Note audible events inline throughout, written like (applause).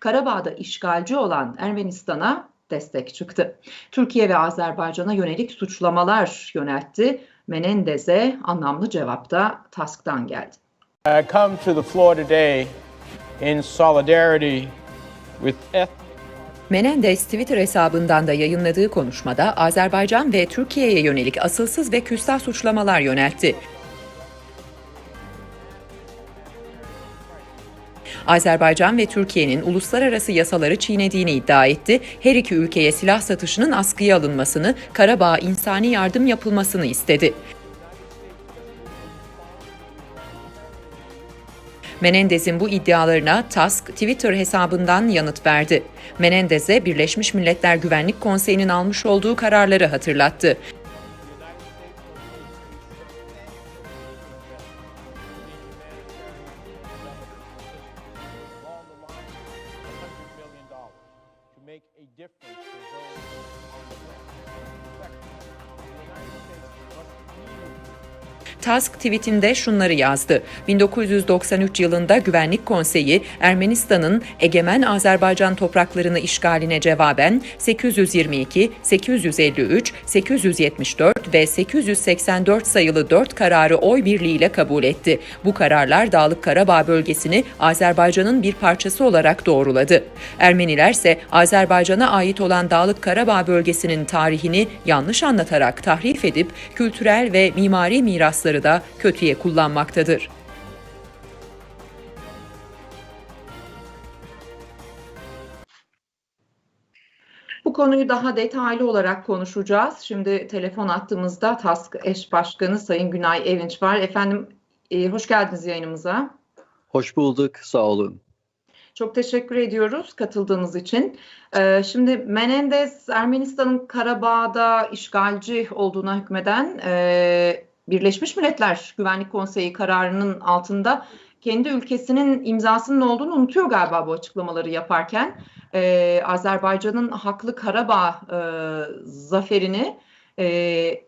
Karabağ'da işgalci olan Ermenistan'a destek çıktı. Türkiye ve Azerbaycan'a yönelik suçlamalar yöneltti. Menendez'e anlamlı cevapta TASK'tan geldi. I come to the floor today in solidarity with Menendez Twitter hesabından da yayınladığı konuşmada Azerbaycan ve Türkiye'ye yönelik asılsız ve küstah suçlamalar yöneltti. Azerbaycan ve Türkiye'nin uluslararası yasaları çiğnediğini iddia etti. Her iki ülkeye silah satışının askıya alınmasını, Karabağ'a insani yardım yapılmasını istedi. Menendez'in bu iddialarına Tusk Twitter hesabından yanıt verdi. Menendez'e Birleşmiş Milletler Güvenlik Konseyi'nin almış olduğu kararları hatırlattı. Tusk tweetinde şunları yazdı. 1993 yılında Güvenlik Konseyi Ermenistan'ın egemen Azerbaycan topraklarını işgaline cevaben 822, 853, 874 ve 884 sayılı 4 kararı oy birliğiyle kabul etti. Bu kararlar Dağlık Karabağ bölgesini Azerbaycan'ın bir parçası olarak doğruladı. Ermeniler ise Azerbaycan'a ait olan Dağlık Karabağ bölgesinin tarihini yanlış anlatarak tahrif edip kültürel ve mimari mirasları da kötüye kullanmaktadır. Bu konuyu daha detaylı olarak konuşacağız. Şimdi telefon attığımızda TASK eş başkanı Sayın Günay Evinç var. Efendim e, hoş geldiniz yayınımıza. Hoş bulduk, sağ olun. Çok teşekkür ediyoruz katıldığınız için. Ee, şimdi Menendez Ermenistan'ın Karabağ'da işgalci olduğuna hükmeden e, Birleşmiş Milletler Güvenlik Konseyi kararının altında kendi ülkesinin imzasının olduğunu unutuyor galiba bu açıklamaları yaparken. Ee, Azerbaycan'ın haklı Karabağ e, zaferini e,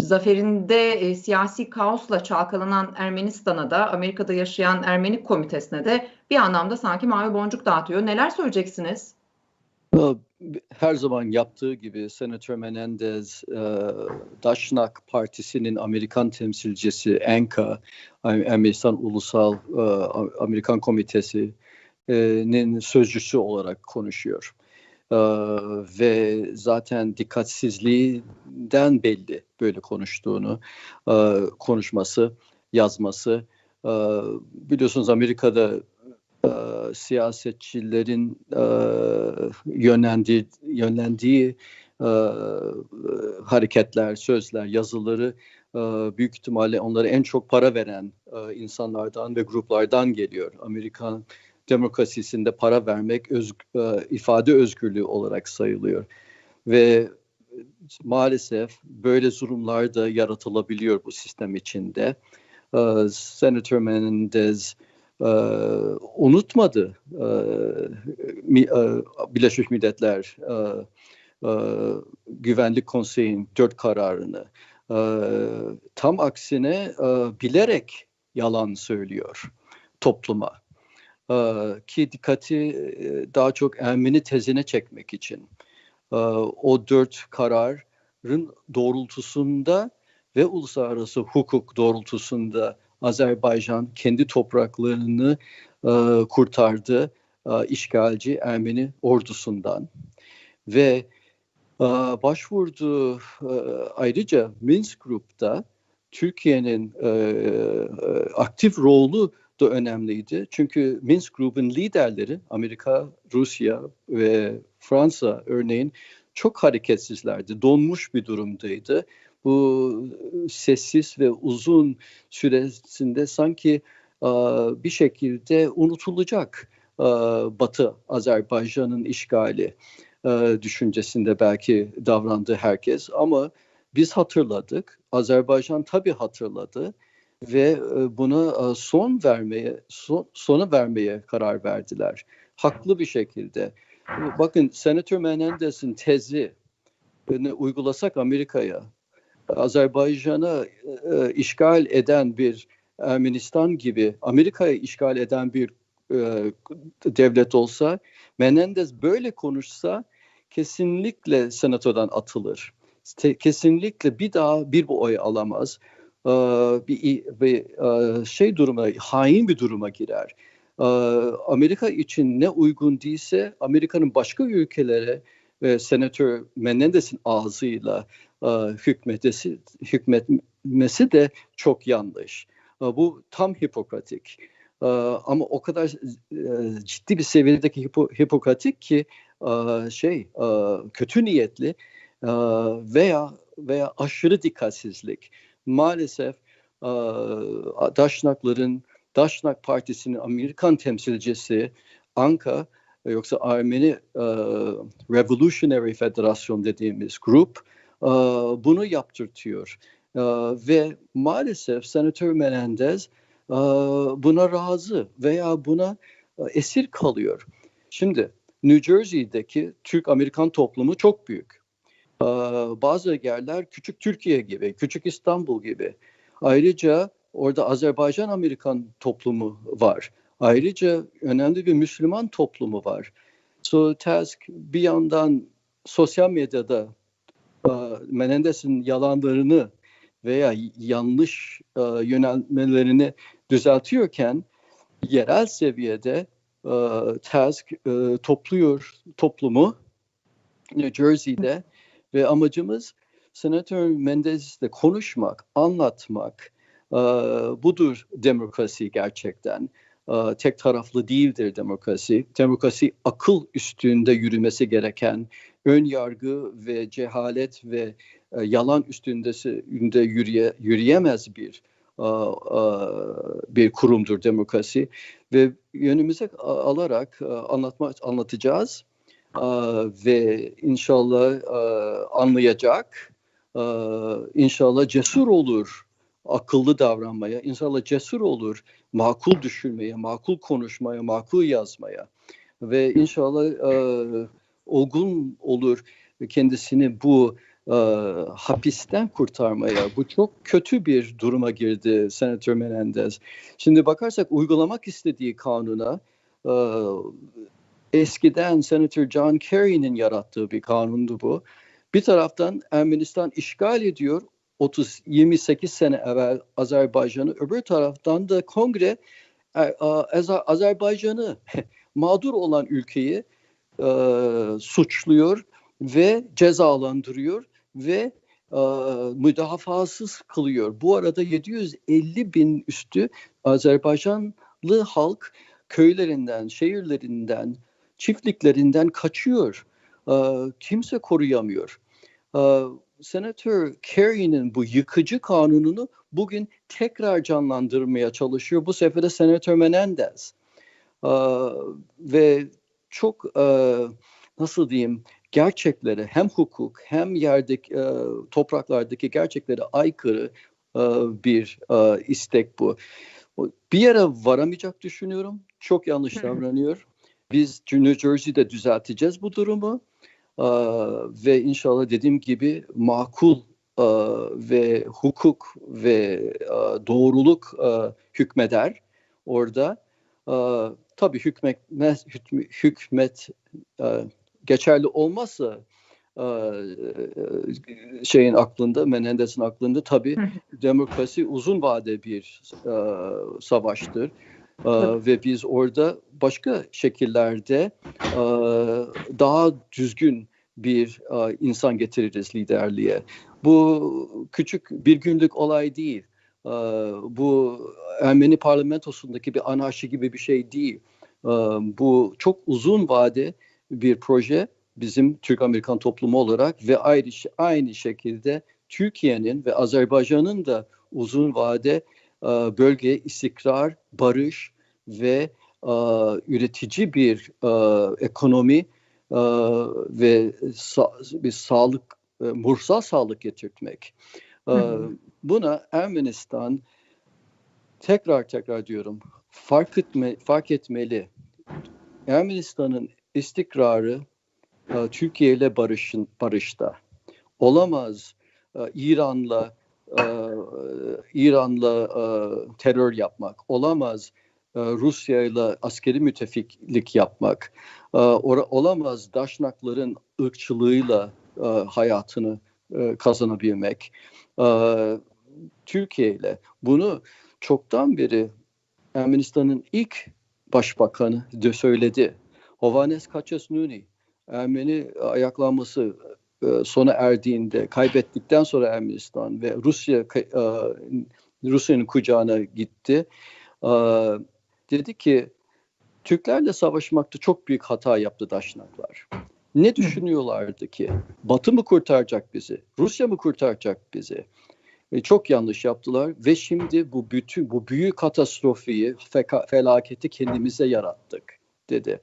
zaferinde e, siyasi kaosla çalkalanan Ermenistan'a da Amerika'da yaşayan Ermeni komitesine de bir anlamda sanki mavi boncuk dağıtıyor. Neler söyleyeceksiniz? Her zaman yaptığı gibi Senatör Menendez, e, Daşnak Partisi'nin Amerikan temsilcisi ENKA, Ermenistan Ulusal e, Amerikan Komitesi'nin sözcüsü olarak konuşuyor. Ee, ve zaten dikkatsizliğinden belli böyle konuştuğunu, e, konuşması, yazması. E, biliyorsunuz Amerika'da e, siyasetçilerin e, yönlendiği, yönlendiği e, hareketler, sözler, yazıları e, büyük ihtimalle onlara en çok para veren e, insanlardan ve gruplardan geliyor. Amerikan demokrasisinde para vermek öz, e, ifade özgürlüğü olarak sayılıyor. Ve maalesef böyle durumlar da yaratılabiliyor bu sistem içinde. E, Senator Menendez e, unutmadı e, mi, e, Birleşmiş Milletler e, e, Güvenlik Konseyi'nin dört kararını. E, tam aksine e, bilerek yalan söylüyor topluma ki dikkati daha çok Ermeni tezine çekmek için o dört kararın doğrultusunda ve uluslararası hukuk doğrultusunda Azerbaycan kendi topraklarını kurtardı işgalci Ermeni ordusundan ve başvurdu ayrıca Minsk Group'ta Türkiye'nin aktif rolü da önemliydi. Çünkü Minsk grubun liderleri Amerika, Rusya ve Fransa örneğin çok hareketsizlerdi. Donmuş bir durumdaydı. Bu sessiz ve uzun süresinde sanki bir şekilde unutulacak Batı Azerbaycan'ın işgali düşüncesinde belki davrandı herkes ama biz hatırladık. Azerbaycan tabii hatırladı ve buna son vermeye son, sona vermeye karar verdiler. Haklı bir şekilde. Bakın Senatör Menendez'in tezi uygulasak Amerika'ya Azerbaycan'a e, işgal eden bir Ermenistan gibi Amerika'yı işgal eden bir e, devlet olsa Menendez böyle konuşsa kesinlikle senatodan atılır. Kesinlikle bir daha bir bu oy alamaz. Ee, bir, bir e, şey duruma, hain bir duruma girer. Ee, Amerika için ne uygun değilse Amerika'nın başka ülkelere ve Senatör Menendez'in ağzıyla e, hükmetmesi, hükmetmesi de çok yanlış. E, bu tam hipokratik. E, ama o kadar e, ciddi bir seviyedeki hipo, hipokratik ki e, şey e, kötü niyetli e, veya veya aşırı dikkatsizlik. Maalesef e, Daşnakların Daşnak Partisi'nin Amerikan temsilcisi Anka yoksa Ermeni e, Revolutionary Federasyon dediğimiz grup e, bunu yaptırtıyor. E, ve maalesef Senatör Menendez e, buna razı veya buna e, esir kalıyor. Şimdi New Jersey'deki Türk-Amerikan toplumu çok büyük. E, bazı yerler küçük Türkiye gibi, küçük İstanbul gibi. Ayrıca orada Azerbaycan-Amerikan toplumu var. Ayrıca önemli bir Müslüman toplumu var. So Task bir yandan sosyal medyada uh, Menendez'in yalanlarını veya yanlış uh, yönelmelerini düzeltiyorken yerel seviyede uh, Task uh, topluyor toplumu New Jersey'de ve amacımız Senatör Mendez'le konuşmak, anlatmak, budur demokrasi gerçekten tek taraflı değildir demokrasi. Demokrasi akıl üstünde yürümesi gereken ön yargı ve cehalet ve yalan üstünde yürüye, yürüyemez bir bir kurumdur demokrasi. Ve yönümüze alarak anlatma anlatacağız. Ve inşallah anlayacak. İnşallah cesur olur akıllı davranmaya, inşallah cesur olur, makul düşünmeye, makul konuşmaya, makul yazmaya. Ve inşallah e, olgun olur kendisini bu e, hapisten kurtarmaya. Bu çok kötü bir duruma girdi Senatör Menendez. Şimdi bakarsak uygulamak istediği kanuna e, eskiden Senatör John Kerry'nin yarattığı bir kanundu bu. Bir taraftan Ermenistan işgal ediyor, 30 28 sene evvel Azerbaycan'ı öbür taraftan da kongre e, Azerbaycan'ı (laughs) mağdur olan ülkeyi e, suçluyor ve cezalandırıyor ve e, müdafasız kılıyor. Bu arada 750 bin üstü Azerbaycanlı halk köylerinden, şehirlerinden, çiftliklerinden kaçıyor. E, kimse koruyamıyor. E, Senatör Kerry'nin bu yıkıcı kanununu bugün tekrar canlandırmaya çalışıyor. Bu sefer de Senatör Menendez. Ee, ve çok e, nasıl diyeyim gerçeklere hem hukuk hem yerdeki e, topraklardaki gerçeklere aykırı e, bir e, istek bu. Bir yere varamayacak düşünüyorum. Çok yanlış davranıyor. Biz New Jersey'de düzelteceğiz bu durumu ve inşallah dediğim gibi makul ve hukuk ve doğruluk hükmeder orada. Tabii hükmetmez, hükmet geçerli olmazsa şeyin aklında, Menendez'in aklında tabii demokrasi uzun vade bir savaştır. Ee, ve biz orada başka şekillerde e, daha düzgün bir e, insan getiririz liderliğe. Bu küçük bir günlük olay değil. E, bu Ermeni parlamentosundaki bir anarşi gibi bir şey değil. E, bu çok uzun vade bir proje bizim Türk-Amerikan toplumu olarak ve aynı, aynı şekilde Türkiye'nin ve Azerbaycan'ın da uzun vade e, bölgeye istikrar, barış ve e, üretici bir e, ekonomi ve bir sağlık, mursal sağlık getirtmek. Buna Ermenistan tekrar tekrar diyorum fark etme fark etmeli. Ermenistan'ın istikrarı Türkiye ile barışın barışta. Olamaz İran'la e, İran'la e, terör yapmak olamaz. Rusya ile askeri müttefiklik yapmak, e, olamaz Daşnakların ırkçılığıyla e, hayatını e, kazanabilmek. Türkiye ile bunu çoktan beri Ermenistan'ın ilk başbakanı de söyledi. Hovannes Kaçasnuni Ermeni ayaklanması e, sona erdiğinde kaybettikten sonra Ermenistan ve Rusya e, Rusya'nın kucağına gitti. E, dedi ki Türklerle savaşmakta çok büyük hata yaptı Daşnaklar. Ne düşünüyorlardı ki? Batı mı kurtaracak bizi? Rusya mı kurtaracak bizi? E, çok yanlış yaptılar ve şimdi bu bütün bu büyük katastrofiyi, felaketi kendimize yarattık dedi.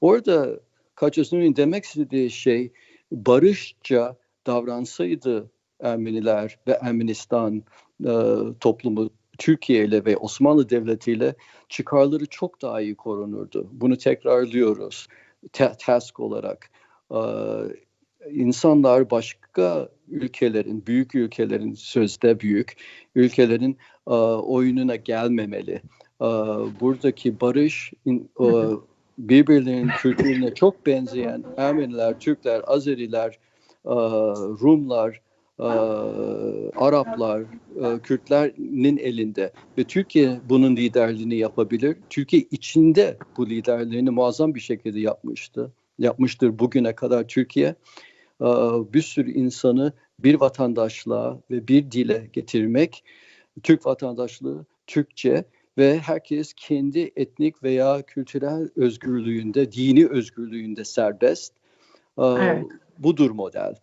Orada Kaçasuni'nin demek istediği şey barışça davransaydı Ermeniler ve Ermenistan e, toplumu Türkiye ile ve Osmanlı Devleti ile çıkarları çok daha iyi korunurdu. Bunu tekrarlıyoruz task olarak. Ee, insanlar başka ülkelerin, büyük ülkelerin sözde büyük ülkelerin e, oyununa gelmemeli. E, buradaki barış e, birbirlerinin kültürüne çok benzeyen Ermeniler, Türkler, Azeriler, Rumlar, Araplar, Kürtlerin elinde ve Türkiye bunun liderliğini yapabilir. Türkiye içinde bu liderliğini muazzam bir şekilde yapmıştı. Yapmıştır bugüne kadar Türkiye. Bir sürü insanı bir vatandaşlığa ve bir dile getirmek, Türk vatandaşlığı, Türkçe ve herkes kendi etnik veya kültürel özgürlüğünde, dini özgürlüğünde serbest. Evet. Budur model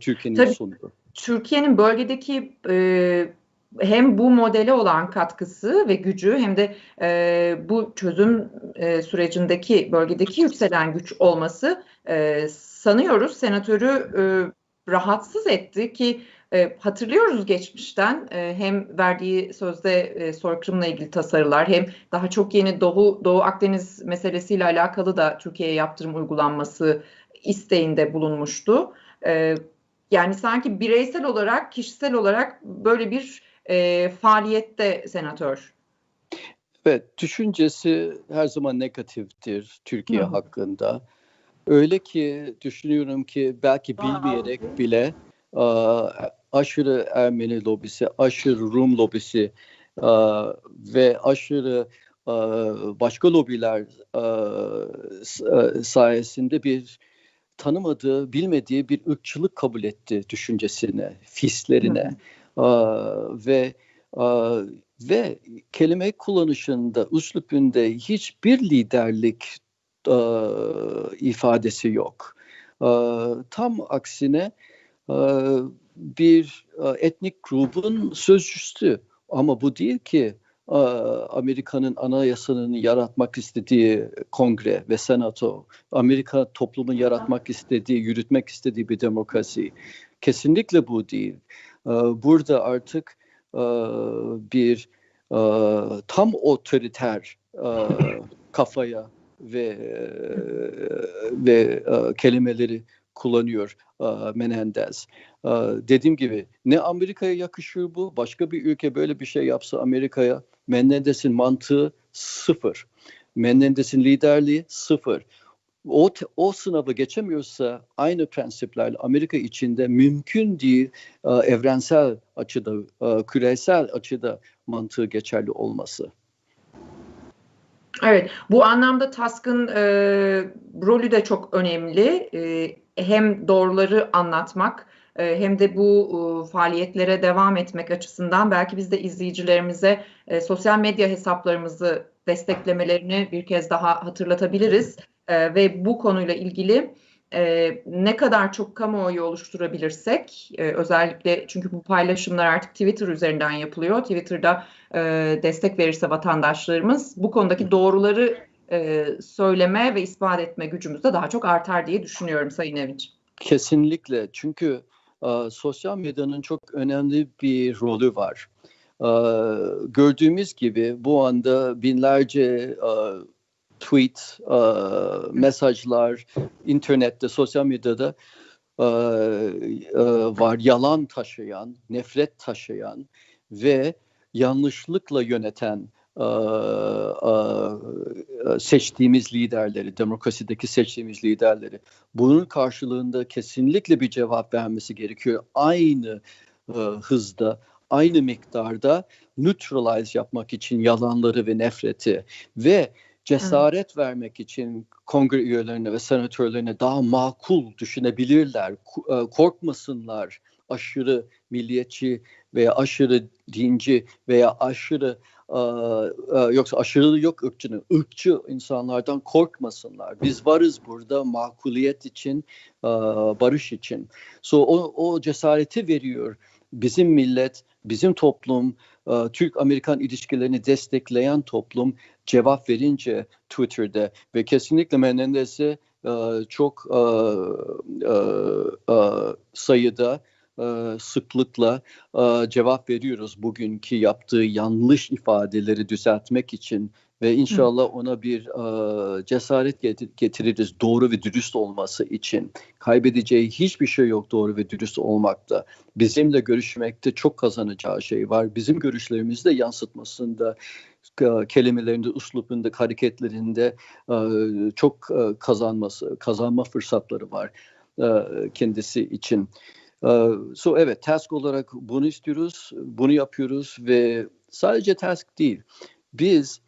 Türkiye'nin sunduğu. Türkiye'nin bölgedeki e, hem bu modele olan katkısı ve gücü hem de e, bu çözüm e, sürecindeki bölgedeki yükselen güç olması e, sanıyoruz senatörü e, rahatsız etti ki e, hatırlıyoruz geçmişten e, hem verdiği sözde e, soykırımla ilgili tasarılar hem daha çok yeni Doğu Doğu Akdeniz meselesiyle alakalı da Türkiye'ye yaptırım uygulanması isteğinde bulunmuştu. E, yani sanki bireysel olarak, kişisel olarak böyle bir e, faaliyette senatör. Evet, düşüncesi her zaman negatiftir Türkiye Hı. hakkında. Öyle ki düşünüyorum ki belki bilmeyerek bile aşırı Ermeni lobisi, aşırı Rum lobisi ve aşırı başka lobiler sayesinde bir tanımadığı, bilmediği bir ırkçılık kabul etti düşüncesine, hislerine ve ve kelime kullanışında, üslubünde hiçbir liderlik ifadesi yok. tam aksine bir etnik grubun sözcüsü ama bu değil ki Amerika'nın anayasasını yaratmak istediği kongre ve senato, Amerika toplumun yaratmak istediği, yürütmek istediği bir demokrasi. Kesinlikle bu değil. Burada artık bir tam otoriter (laughs) kafaya ve ve kelimeleri kullanıyor Menendez. Dediğim gibi ne Amerika'ya yakışıyor bu, başka bir ülke böyle bir şey yapsa Amerika'ya Menendez'in mantığı sıfır. Menendez'in liderliği sıfır. O, o sınavı geçemiyorsa aynı prensiplerle Amerika içinde mümkün değil e, evrensel açıda, e, küresel açıda mantığı geçerli olması. Evet, bu anlamda Task'ın e, rolü de çok önemli. E, hem doğruları anlatmak e, hem de bu e, faaliyetlere devam etmek açısından belki biz de izleyicilerimize e, sosyal medya hesaplarımızı desteklemelerini bir kez daha hatırlatabiliriz. Ve bu konuyla ilgili ne kadar çok kamuoyu oluşturabilirsek özellikle çünkü bu paylaşımlar artık Twitter üzerinden yapılıyor. Twitter'da destek verirse vatandaşlarımız bu konudaki doğruları söyleme ve ispat etme gücümüz de daha çok artar diye düşünüyorum Sayın Evinç. Kesinlikle çünkü sosyal medyanın çok önemli bir rolü var. gördüğümüz gibi bu anda binlerce tweet, mesajlar internette, sosyal medyada var. Yalan taşıyan, nefret taşıyan ve yanlışlıkla yöneten e, e, seçtiğimiz liderleri, demokrasideki seçtiğimiz liderleri. Bunun karşılığında kesinlikle bir cevap vermesi gerekiyor. Aynı e, hızda, aynı miktarda neutralize yapmak için yalanları ve nefreti ve cesaret vermek için kongre üyelerine ve senatörlerine daha makul düşünebilirler, e, korkmasınlar aşırı milliyetçi veya aşırı dinci veya aşırı e, e, yoksa aşırı yok ırkçının, ırkçı insanlardan korkmasınlar. Biz varız burada makuliyet için, barış için. So o, o cesareti veriyor bizim millet, bizim toplum, e, Türk-Amerikan ilişkilerini destekleyen toplum cevap verince Twitter'da ve kesinlikle Menendez'e e, çok e, sayıda sıklıkla cevap veriyoruz bugünkü yaptığı yanlış ifadeleri düzeltmek için ve inşallah ona bir e, cesaret getir- getiririz doğru ve dürüst olması için. Kaybedeceği hiçbir şey yok doğru ve dürüst olmakta. Bizimle görüşmekte çok kazanacağı şey var. Bizim görüşlerimizi de yansıtmasında kelimelerinde, uslubunda, hareketlerinde çok kazanması, kazanma fırsatları var kendisi için. So evet, task olarak bunu istiyoruz, bunu yapıyoruz ve sadece task değil. Biz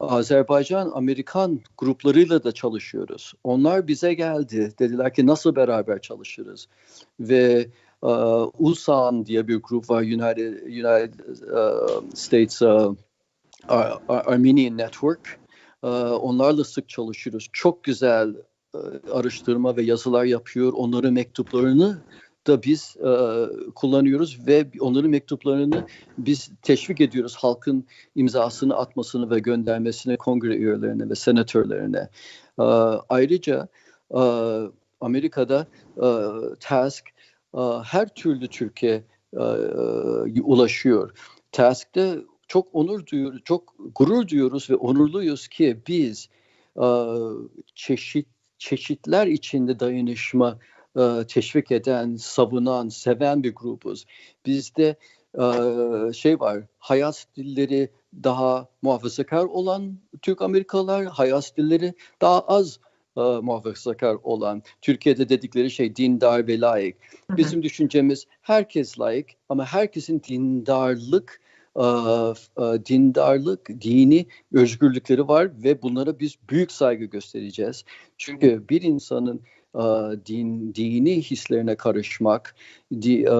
Azerbaycan Amerikan gruplarıyla da çalışıyoruz. Onlar bize geldi. Dediler ki nasıl beraber çalışırız? Ve uh, USAN diye bir grup var. United, United uh, States uh, Ar- Ar- Armenian Network. Uh, onlarla sık çalışıyoruz. Çok güzel uh, araştırma ve yazılar yapıyor. Onların mektuplarını da biz uh, kullanıyoruz ve onların mektuplarını biz teşvik ediyoruz halkın imzasını atmasını ve göndermesini kongre üyelerine ve senatörlerine. Ee, ayrıca e, Amerika'da e, TASK e, her türlü Türkiye e, e, ulaşıyor. TASK'te çok onur duyuyoruz, çok gurur duyuyoruz ve onurluyuz ki biz e, çeşit çeşitler içinde dayanışma e, teşvik eden, savunan, seven bir grubuz. Bizde e, şey var, hayat stilleri daha muhafazakar olan Türk Amerikalılar, hayat stilleri daha az e, muhafazakar olan. Türkiye'de dedikleri şey dindar ve layık. Hı hı. Bizim düşüncemiz herkes layık ama herkesin dindarlık e, e, dindarlık, dini özgürlükleri var ve bunlara biz büyük saygı göstereceğiz. Çünkü bir insanın e, din dini hislerine karışmak di, e,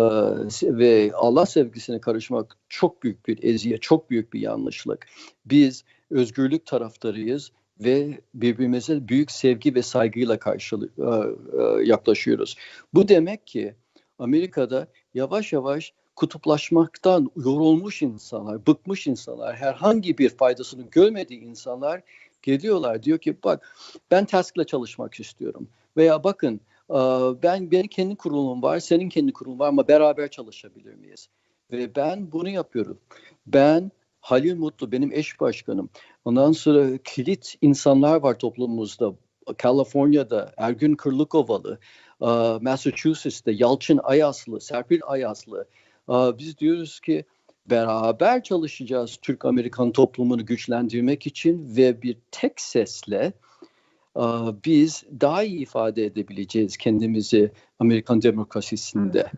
ve Allah sevgisine karışmak çok büyük bir eziyet, çok büyük bir yanlışlık. Biz özgürlük taraftarıyız ve birbirimize büyük sevgi ve saygıyla karşılık e, e, yaklaşıyoruz. Bu demek ki Amerika'da yavaş yavaş kutuplaşmaktan yorulmuş insanlar, bıkmış insanlar, herhangi bir faydasını görmediği insanlar geliyorlar. Diyor ki bak ben task'la çalışmak istiyorum. Veya bakın e, ben benim kendi kurulum var, senin kendi kurulun var ama beraber çalışabilir miyiz? Ve ben bunu yapıyorum. Ben Halil Mutlu benim eş başkanım. Ondan sonra kilit insanlar var toplumumuzda. California'da Ergün Kırlıkovalı, e, Massachusetts'te Yalçın Ayaslı, Serpil Ayaslı. E, Biz diyoruz ki beraber çalışacağız Türk-Amerikan toplumunu güçlendirmek için ve bir tek sesle biz daha iyi ifade edebileceğiz kendimizi Amerikan demokrasisinde.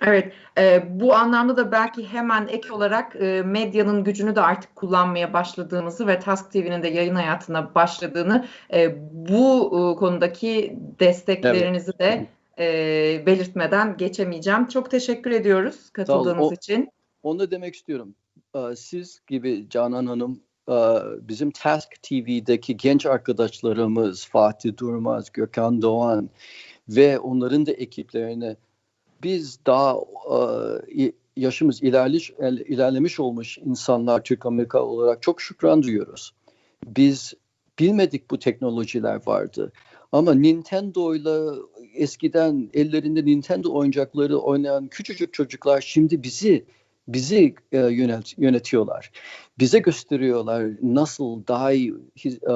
Evet, e, bu anlamda da belki hemen ek olarak e, medyanın gücünü de artık kullanmaya başladığımızı ve Task TV'nin de yayın hayatına başladığını e, bu e, konudaki desteklerinizi de e, belirtmeden geçemeyeceğim. Çok teşekkür ediyoruz katıldığınız O- için. Onu demek istiyorum. Ee, Siz gibi Canan Hanım, bizim Task TV'deki genç arkadaşlarımız Fatih Durmaz, Gökhan Doğan ve onların da ekiplerine biz daha e, yaşımız ilerlemiş, ilerlemiş olmuş insanlar Türk Amerika olarak çok şükran duyuyoruz. Biz bilmedik bu teknolojiler vardı. Ama Nintendo'yla eskiden ellerinde Nintendo oyuncakları oynayan küçücük çocuklar şimdi bizi bizi e, yönet, yönetiyorlar. Bize gösteriyorlar nasıl daha iyi e,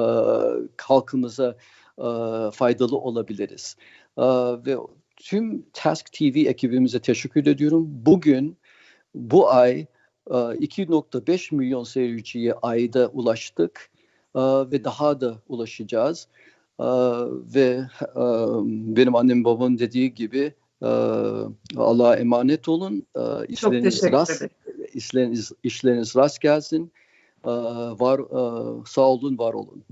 halkımıza e, faydalı olabiliriz. E, ve tüm Task TV ekibimize teşekkür ediyorum. Bugün bu ay e, 2.5 milyon seyirciye ayda ulaştık e, ve daha da ulaşacağız. E, ve e, benim annem babam dediği gibi Allah'a emanet olun. E, Çok işleriniz teşekkür rast, işleriniz, işleriniz rast gelsin. E, var e, sağ olun, var olun.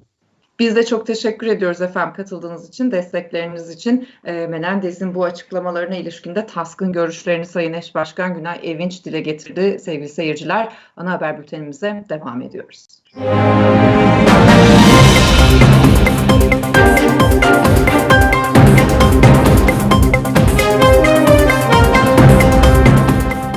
Biz de çok teşekkür ediyoruz efendim katıldığınız için, destekleriniz için. E, Menendez'in bu açıklamalarına ilişkinde taskın görüşlerini Sayın Eş Başkan Günay Evinç dile getirdi sevgili seyirciler. Ana haber bültenimize devam ediyoruz.